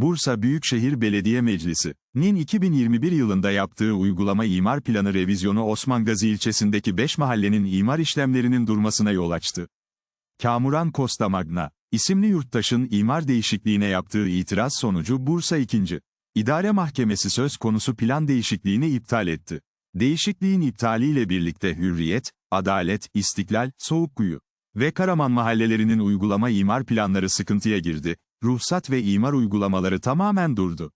Bursa Büyükşehir Belediye Meclisi'nin 2021 yılında yaptığı uygulama imar planı revizyonu Osman Gazi ilçesindeki 5 mahallenin imar işlemlerinin durmasına yol açtı. Kamuran Costa Magna, isimli yurttaşın imar değişikliğine yaptığı itiraz sonucu Bursa 2. İdare Mahkemesi söz konusu plan değişikliğini iptal etti. Değişikliğin iptaliyle birlikte Hürriyet, Adalet, İstiklal, Soğukkuyu ve Karaman mahallelerinin uygulama imar planları sıkıntıya girdi, ruhsat ve imar uygulamaları tamamen durdu.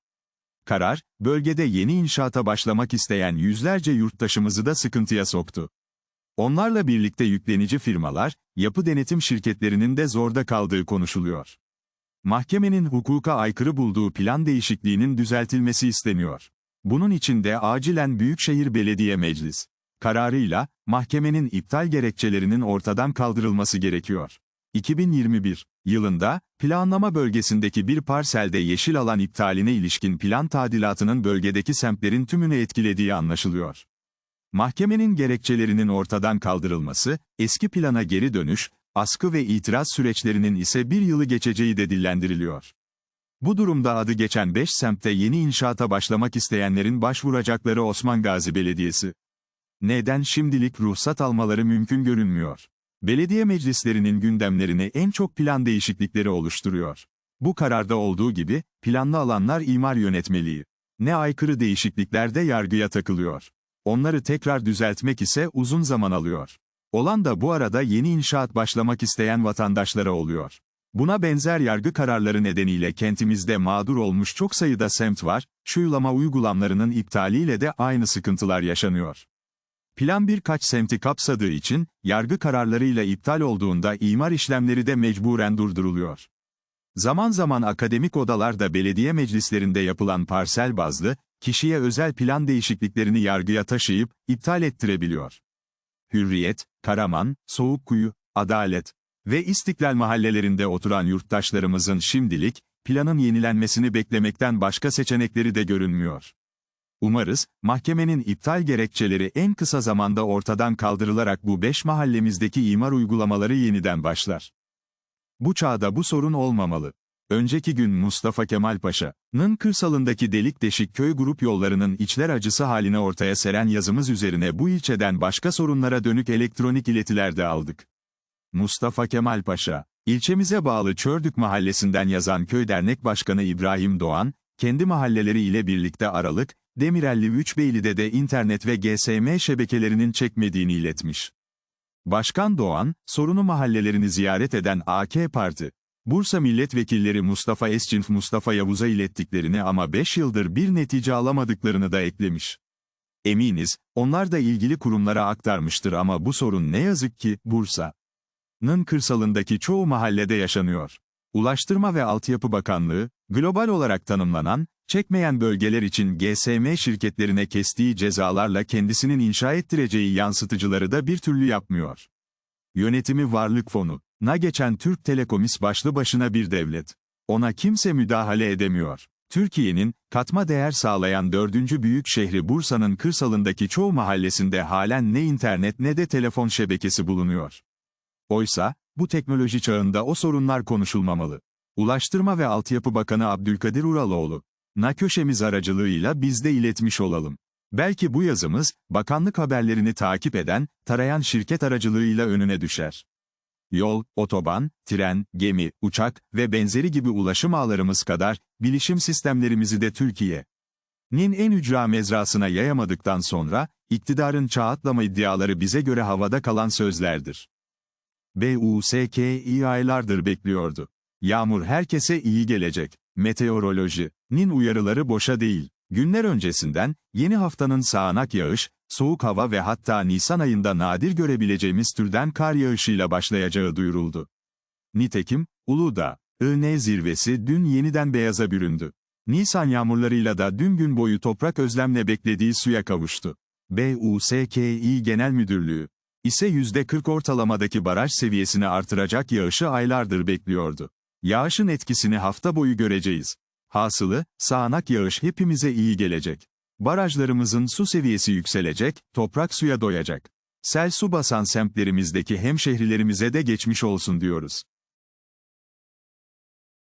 Karar, bölgede yeni inşaata başlamak isteyen yüzlerce yurttaşımızı da sıkıntıya soktu. Onlarla birlikte yüklenici firmalar, yapı denetim şirketlerinin de zorda kaldığı konuşuluyor. Mahkemenin hukuka aykırı bulduğu plan değişikliğinin düzeltilmesi isteniyor. Bunun için de acilen Büyükşehir Belediye Meclis kararıyla, mahkemenin iptal gerekçelerinin ortadan kaldırılması gerekiyor. 2021 yılında, planlama bölgesindeki bir parselde yeşil alan iptaline ilişkin plan tadilatının bölgedeki semtlerin tümünü etkilediği anlaşılıyor. Mahkemenin gerekçelerinin ortadan kaldırılması, eski plana geri dönüş, askı ve itiraz süreçlerinin ise bir yılı geçeceği de dillendiriliyor. Bu durumda adı geçen 5 semtte yeni inşaata başlamak isteyenlerin başvuracakları Osman Gazi Belediyesi. Neden şimdilik ruhsat almaları mümkün görünmüyor? Belediye meclislerinin gündemlerini en çok plan değişiklikleri oluşturuyor. Bu kararda olduğu gibi, planlı alanlar imar yönetmeliği. Ne aykırı değişiklikler de yargıya takılıyor. Onları tekrar düzeltmek ise uzun zaman alıyor. Olan da bu arada yeni inşaat başlamak isteyen vatandaşlara oluyor. Buna benzer yargı kararları nedeniyle kentimizde mağdur olmuş çok sayıda semt var, şu ulama uygulamlarının iptaliyle de aynı sıkıntılar yaşanıyor. Plan birkaç semti kapsadığı için, yargı kararlarıyla iptal olduğunda imar işlemleri de mecburen durduruluyor. Zaman zaman akademik odalarda belediye meclislerinde yapılan parsel bazlı, kişiye özel plan değişikliklerini yargıya taşıyıp, iptal ettirebiliyor. Hürriyet, Karaman, Soğukkuyu, Adalet ve İstiklal mahallelerinde oturan yurttaşlarımızın şimdilik, planın yenilenmesini beklemekten başka seçenekleri de görünmüyor. Umarız, mahkemenin iptal gerekçeleri en kısa zamanda ortadan kaldırılarak bu beş mahallemizdeki imar uygulamaları yeniden başlar. Bu çağda bu sorun olmamalı. Önceki gün Mustafa Kemal Paşa'nın kırsalındaki delik deşik köy grup yollarının içler acısı haline ortaya seren yazımız üzerine bu ilçeden başka sorunlara dönük elektronik iletiler de aldık. Mustafa Kemal Paşa, ilçemize bağlı Çördük mahallesinden yazan köy dernek başkanı İbrahim Doğan, kendi mahalleleri ile birlikte Aralık, Demirelli Üçbeyli'de de internet ve GSM şebekelerinin çekmediğini iletmiş. Başkan Doğan, sorunu mahallelerini ziyaret eden AK Parti, Bursa milletvekilleri Mustafa Esçinf Mustafa Yavuz'a ilettiklerini ama 5 yıldır bir netice alamadıklarını da eklemiş. Eminiz, onlar da ilgili kurumlara aktarmıştır ama bu sorun ne yazık ki, Bursa'nın kırsalındaki çoğu mahallede yaşanıyor. Ulaştırma ve Altyapı Bakanlığı, global olarak tanımlanan, çekmeyen bölgeler için GSM şirketlerine kestiği cezalarla kendisinin inşa ettireceği yansıtıcıları da bir türlü yapmıyor. Yönetimi Varlık Fonu, na geçen Türk Telekomis başlı başına bir devlet. Ona kimse müdahale edemiyor. Türkiye'nin, katma değer sağlayan dördüncü büyük şehri Bursa'nın kırsalındaki çoğu mahallesinde halen ne internet ne de telefon şebekesi bulunuyor. Oysa, bu teknoloji çağında o sorunlar konuşulmamalı. Ulaştırma ve Altyapı Bakanı Abdülkadir Uraloğlu, na köşemiz aracılığıyla biz de iletmiş olalım. Belki bu yazımız, bakanlık haberlerini takip eden, tarayan şirket aracılığıyla önüne düşer. Yol, otoban, tren, gemi, uçak ve benzeri gibi ulaşım ağlarımız kadar, bilişim sistemlerimizi de Türkiye'nin en ücra mezrasına yayamadıktan sonra, iktidarın çağ atlama iddiaları bize göre havada kalan sözlerdir. BUSKİ aylardır bekliyordu. Yağmur herkese iyi gelecek. Meteoroloji.nin uyarıları boşa değil. Günler öncesinden, yeni haftanın sağanak yağış, soğuk hava ve hatta Nisan ayında nadir görebileceğimiz türden kar yağışıyla başlayacağı duyuruldu. Nitekim, Uludağ, IN zirvesi dün yeniden beyaza büründü. Nisan yağmurlarıyla da dün gün boyu toprak özlemle beklediği suya kavuştu. BUSKİ Genel Müdürlüğü ise %40 ortalamadaki baraj seviyesini artıracak yağışı aylardır bekliyordu. Yağışın etkisini hafta boyu göreceğiz. Hasılı, sağanak yağış hepimize iyi gelecek. Barajlarımızın su seviyesi yükselecek, toprak suya doyacak. Sel su basan semtlerimizdeki hemşehrilerimize de geçmiş olsun diyoruz.